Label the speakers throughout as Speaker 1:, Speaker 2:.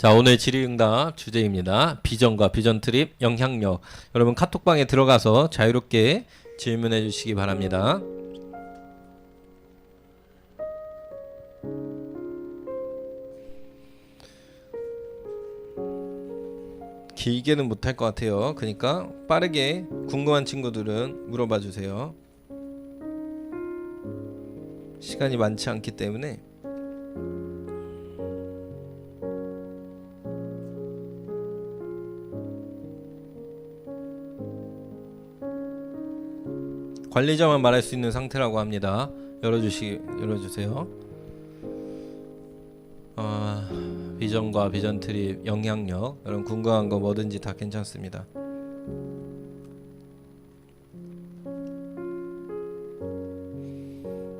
Speaker 1: 자 오늘 질의응답 주제입니다. 비전과 비전 트립 영향력. 여러분 카톡방에 들어가서 자유롭게 질문해 주시기 바랍니다. 길게는 못할 것 같아요. 그러니까 빠르게 궁금한 친구들은 물어봐 주세요. 시간이 많지 않기 때문에 관리자만 말할 수 있는 상태라고 합니다. 열어주시 열어주세요. 아 비전과 비전 트립 영향력 여러분 궁금한 거 뭐든지 다 괜찮습니다.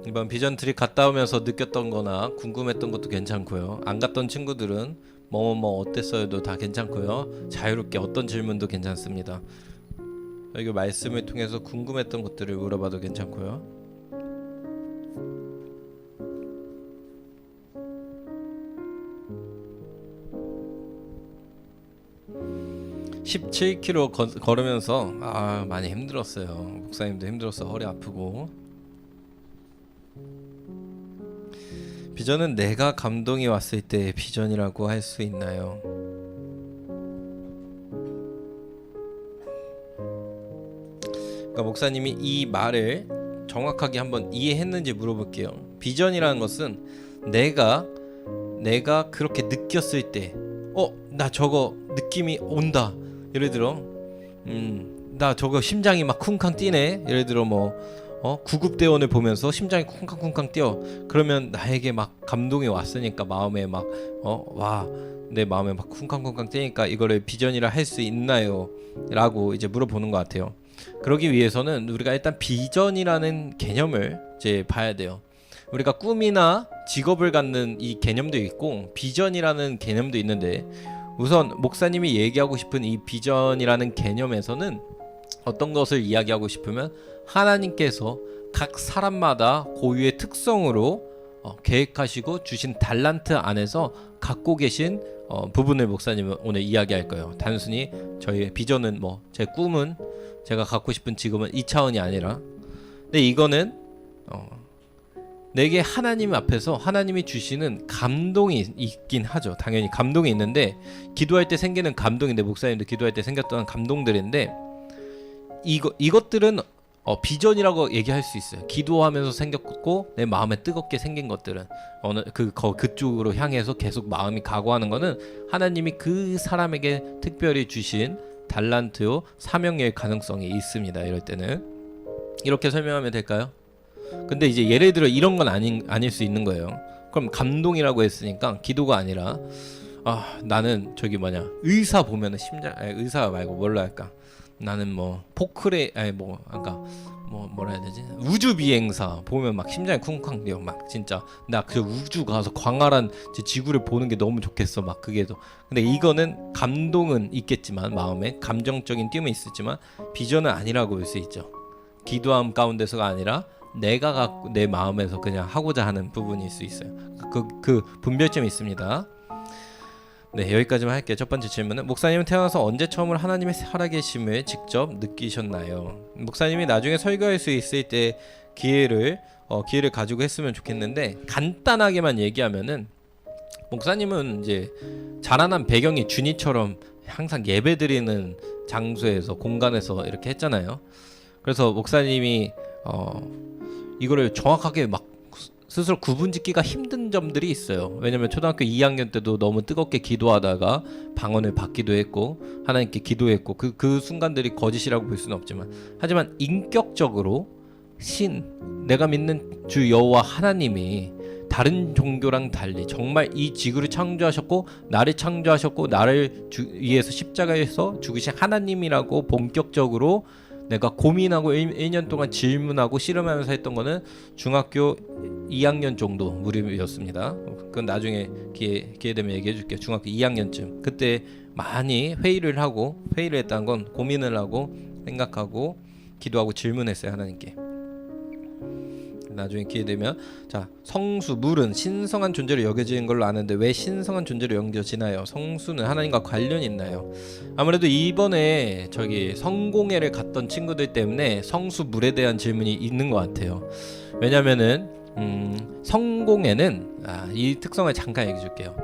Speaker 1: 이번 비전 트립 갔다 오면서 느꼈던 거나 궁금했던 것도 괜찮고요. 안 갔던 친구들은 뭐뭐뭐 어땠어요도 다 괜찮고요. 자유롭게 어떤 질문도 괜찮습니다. 여기 말씀을 통해서 궁금했던 것들을 물어봐도 괜찮고요. (17km) 거, 걸으면서 아 많이 힘들었어요 목사님도 힘들었어 허리 아프고 비전은 내가 감동이 왔을 때 비전이라고 할 수 있나요? 그러니까 목사님이 이 말을 정확하게 한번 이해했는지 물어볼게요. 비전이라는 것은 내가 내가 그렇게 느꼈을 때, 어, 나 저거 느낌이 온다. 예를 들어, 음, 나 저거 심장이 막 쿵쾅 뛰네. 예를 들어 뭐, 어, 구급대원을 보면서 심장이 쿵쾅쿵쾅 뛰어. 그러면 나에게 막 감동이 왔으니까 마음에 막, 어, 와, 내 마음에 막 쿵쾅쿵쾅 뛰니까 이거를 비전이라 할 수 있나요? 라고 이제 물어보는 것 같아요. 그러기 위해서는 우리가 일단 비전이라는 개념을 이제 봐야 돼요. 우리가 꿈이나 직업을 갖는 이 개념도 있고 비전이라는 개념도 있는데 우선 목사님이 얘기하고 싶은 이 비전이라는 개념에서는 어떤 것을 이야기하고 싶으면 하나님께서 각 사람마다 고유의 특성으로 어, 계획하시고 주신 달란트 안에서 갖고 계신 어, 부분을 목사님은 오늘 이야기할 거예요. 단순히 저희의 비전은 뭐 제 꿈은 제가 갖고 싶은 지금은 이 차원이 아니라 근데 이거는 어, 내게 하나님 앞에서 하나님이 주시는 감동이 있긴 하죠. 당연히 감동이 있는데 기도할 때 생기는 감동인데 목사님도 기도할 때 생겼던 감동들인데 이거 이것들은 어, 비전이라고 얘기할 수 있어요. 기도하면서 생겼고 내 마음에 뜨겁게 생긴 것들은 어느 그 거, 그쪽으로 향해서 계속 마음이 각오하는 거는 하나님이 그 사람에게 특별히 주신 달란트요 사명의 가능성이 있습니다. 이럴 때는 이렇게 설명하면 될까요? 근데 이제 예를 들어 이런 건 아닌 아닐 수 있는 거예요. 그럼 감동이라고 했으니까 기도가 아니라 아 나는 저기 뭐냐 의사 보면은 심장 아니, 의사 말고 뭘로 할까? 나는 뭐 포크레 아니 뭐 아까 뭐 뭐라 해야 되지? 우주 비행사. 보면 막 심장이 쿵쾅 뛰어. 막 진짜 나 그 우주 가서 광활한 제 지구를 보는 게 너무 좋겠어. 막 그게도 근데 이거는 감동은 있겠지만 마음에 감정적인 띄움이 있었지만 비전은 아니라고 볼 수 있죠. 기도함 가운데서가 아니라 내가 갖고 내 마음에서 그냥 하고자 하는 부분일 수 있어요. 그, 그 분별점이 있습니다 네 여기까지만 할게요. 첫 번째 질문은 목사님은 태어나서 언제 처음으로 하나님의 살아계심을 직접 느끼셨나요? 목사님이 나중에 설교할 수 있을 때 기회를 어, 기회를 가지고 했으면 좋겠는데 간단하게만 얘기하면은 목사님은 이제 자라난 배경이 준이처럼 항상 예배 드리는 장소에서 공간에서 이렇게 했잖아요. 그래서 목사님이 어 이거를 정확하게 막 스스로 구분짓기가 힘든 점들이 있어요. 왜냐면 초등학교 2학년 때도 너무 뜨겁게 기도하다가 방언을 받기도 했고 하나님께 기도했고 그그 순간들이 거짓이라고 볼 수는 없지만 하지만 인격적으로 신 내가 믿는 주 여호와 하나님이 다른 종교랑 달리 정말 이 지구를 창조하셨고 나를 창조하셨고 나를 주, 위해서 십자가에서 죽으신 하나님이라고 본격적으로 내가 고민하고 1, 년 동안 질문하고 씨름하면서 했던 거는 중학교 2학년 정도 무렵이었습니다. 그건 나중에 기회, 기회 되면 얘기해 줄게요. 중학교 2학년쯤. 그때 많이 회의를 하고 회의를 했다는 건 고민을 하고 생각하고 기도하고 질문했어요. 하나님께. 나중에 기회 되면 자 성수 물은 신성한 존재로 여겨지는 걸로 아는데 왜 신성한 존재로 여겨지나요? 성수는 하나님과 관련이 있나요? 아무래도 이번에 저기 성공회를 갔던 친구들 때문에 성수 물에 대한 질문이 있는 것 같아요. 왜냐면은 음, 성공회는 아, 이 특성을 잠깐 얘기해 줄게요.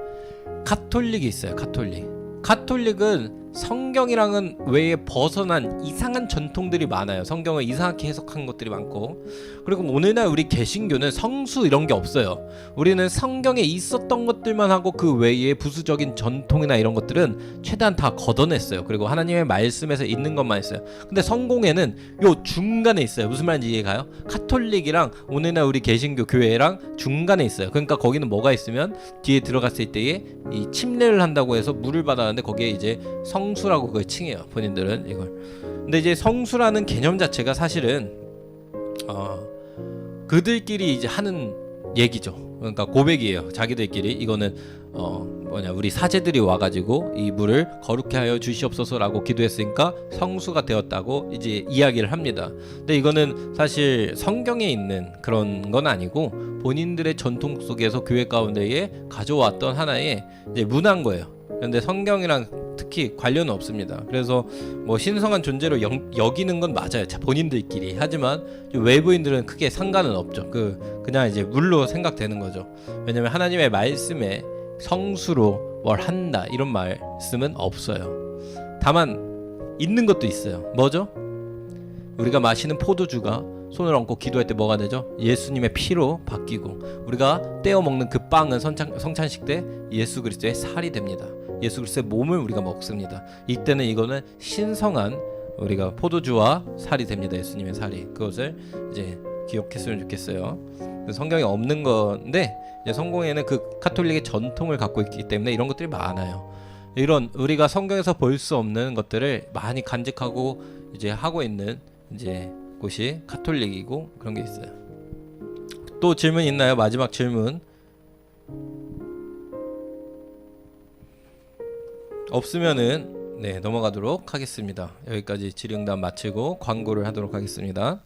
Speaker 1: 카톨릭이 있어요. 카톨릭. 카톨릭은 성경이랑은 외에 벗어난 이상한 전통들이 많아요. 성경을 이상하게 해석한 것들이 많고 그리고 오늘날 우리 개신교는 성수 이런 게 없어요. 우리는 성경에 있었던 것들만 하고 그 외에 부수적인 전통이나 이런 것들은 최대한 다 걷어냈어요. 그리고 하나님의 말씀에서 있는 것만 있어요. 근데 성공에는 요 중간에 있어요. 무슨 말인지 이해가요? 카톨릭이랑 오늘날 우리 개신교 교회랑 중간에 있어요. 그러니까 거기는 뭐가 있으면 뒤에 들어갔을 때에 이 침례를 한다고 해서 물을 받았는데 거기에 이제 성 수라고 그걸 칭해요. 본인들은 이걸. 근데 이제 성수라는 개념 자체가 사실은 어 그들끼리 이제 하는 얘기죠. 그러니까 고백이에요. 자기들끼리 이거는 어 뭐냐 우리 사제들이 와가지고 이 물을 거룩해 하여 주시옵소서라고 기도했으니까 성수가 되었다고 이제 이야기를 합니다. 근데 이거는 사실 성경에 있는 그런 건 아니고 본인들의 전통 속에서 교회 가운데에 가져왔던 하나의 문화인 거예요. 그런데 성경이랑 특히 관련은 없습니다. 그래서 뭐 신성한 존재로 영- 여기는 건 맞아요. 자, 본인들끼리. 하지만 좀 외부인들은 크게 상관은 없죠. 그 그냥 이제 물로 생각되는 거죠. 왜냐면 하나님의 말씀에 성수로 뭘 한다 이런 말씀은 없어요. 다만 있는 것도 있어요. 뭐죠? 우리가 마시는 포도주가 손을 얹고 기도할 때 뭐가 되죠? 예수님의 피로 바뀌고 우리가 떼어 먹는 그 빵은 성찬, 성찬식 때 예수 그리스도의 살이 됩니다. 예수 그리스도의 몸을 우리가 먹습니다. 이때는 이거는 신성한 우리가 포도주와 살이 됩니다. 예수님의 살이 그것을 이제 기억했으면 좋겠어요. 그 성경에 없는 건데 성공에는 그 카톨릭의 전통을 갖고 있기 때문에 이런 것들이 많아요. 이런 우리가 성경에서 볼 수 없는 것들을 많이 간직하고 이제 하고 있는 이제 곳이 카톨릭이고 그런 게 있어요. 또 질문 있나요? 마지막 질문. 없으면은 네 넘어가도록 하겠습니다. 여기까지 질의응답 마치고 광고를 하도록 하겠습니다.